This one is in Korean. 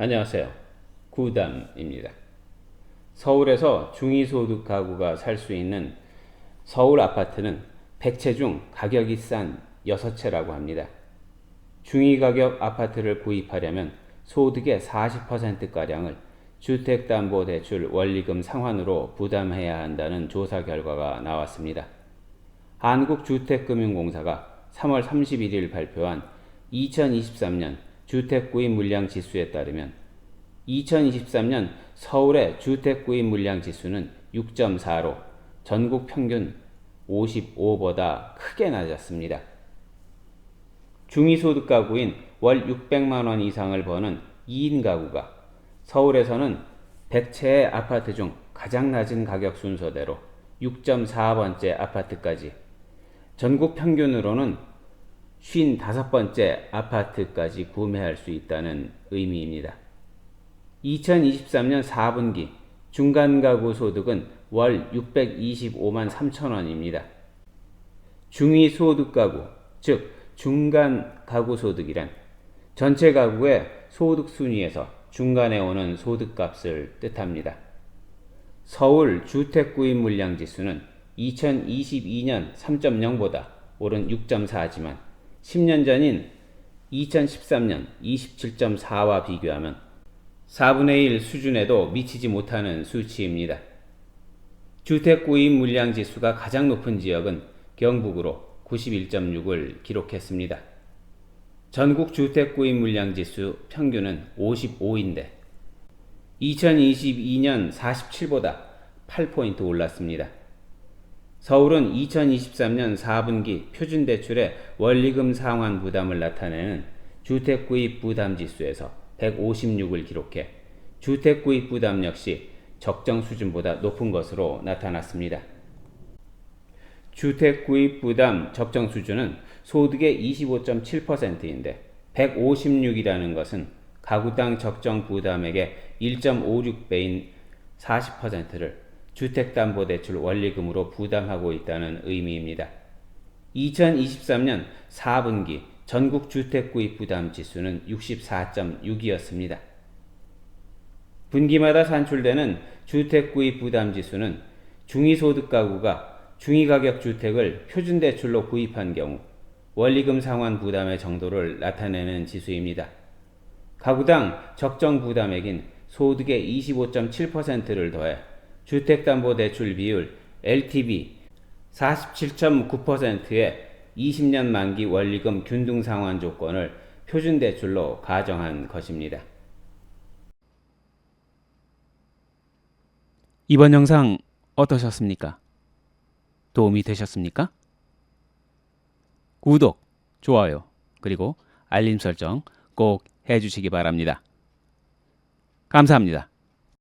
안녕하세요. 구담입니다. 서울에서 중위소득 가구가 살 수 있는 서울 아파트는 100채 중 가격이 싼 6채라고 합니다. 중위 가격 아파트를 구입하려면 소득의 40%가량을 주택담보대출 원리금 상환으로 부담해야 한다는 조사 결과가 나왔습니다. 한국주택금융공사가 3월 31일 발표한 2023년 주택구입 물량 지수에 따르면 2023년 서울의 주택구입 물량 지수는 6.4로 전국 평균 55보다 크게 낮았습니다. 중위소득 가구인 월 600만 원 이상을 버는 2인 가구가 서울에서는 100채의 아파트 중 가장 낮은 가격 순서대로 6.4번째 아파트까지 전국 평균으로는 55번째 아파트까지 구매할 수 있다는 의미입니다. 2023년 4분기 중간 가구 소득은 월 625만 3천 원입니다. 중위 소득 가구, 즉 중간 가구 소득이란 전체 가구의 소득 순위에서 중간에 오는 소득값을 뜻합니다. 서울 주택 구입 물량 지수는 2022년 3.0보다 오른 6.4지만 10년 전인 2013년 27.4와 비교하면 4분의 1 수준에도 미치지 못하는 수치입니다. 주택 구입 물량 지수가 가장 높은 지역은 경북으로 91.6을 기록했습니다. 전국 주택 구입 물량 지수 평균은 55인데 2022년 47보다 8포인트 올랐습니다. 서울은 2023년 4분기 표준 대출의 원리금 상환 부담을 나타내는 주택구입 부담 지수에서 156을 기록해 주택구입 부담 역시 적정 수준보다 높은 것으로 나타났습니다. 주택구입 부담 적정 수준은 소득의 25.7%인데 156이라는 것은 가구당 적정 부담액의 1.56배인 40%를 주택담보대출 원리금으로 부담하고 있다는 의미입니다. 2023년 4분기 전국 주택구입 부담 지수는 64.6이었습니다. 분기마다 산출되는 주택구입 부담 지수는 중위소득 가구가 중위가격 주택을 표준대출로 구입한 경우 원리금 상환 부담의 정도를 나타내는 지수입니다. 가구당 적정 부담액인 소득의 25.7%를 더해 주택담보대출 비율 LTV 47.9%의 20년 만기 원리금 균등 상환 조건을 표준대출로 가정한 것입니다. 이번 영상 어떠셨습니까? 도움이 되셨습니까? 구독, 좋아요, 그리고 알림 설정 꼭 해주시기 바랍니다. 감사합니다.